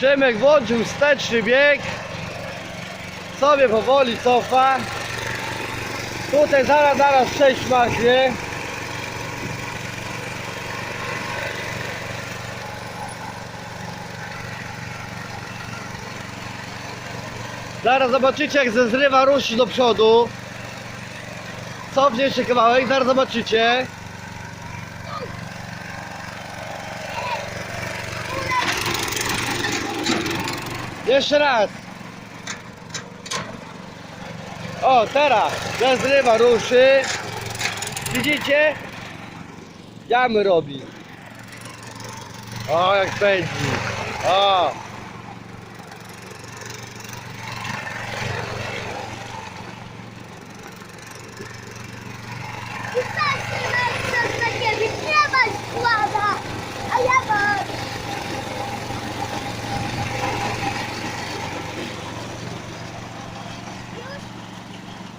Przemek włączył wsteczny bieg. Sobie powoli cofa. Tutaj zaraz, zaraz przejść machnie. Zaraz zobaczycie jak ze zrywa ruszy do przodu. Cofnie jeszcze kawałek, zaraz zobaczycie. Jeszcze raz. O, teraz. Ze zrywa ruszy. Widzicie? Jamy robi. O, jak pędzi. O.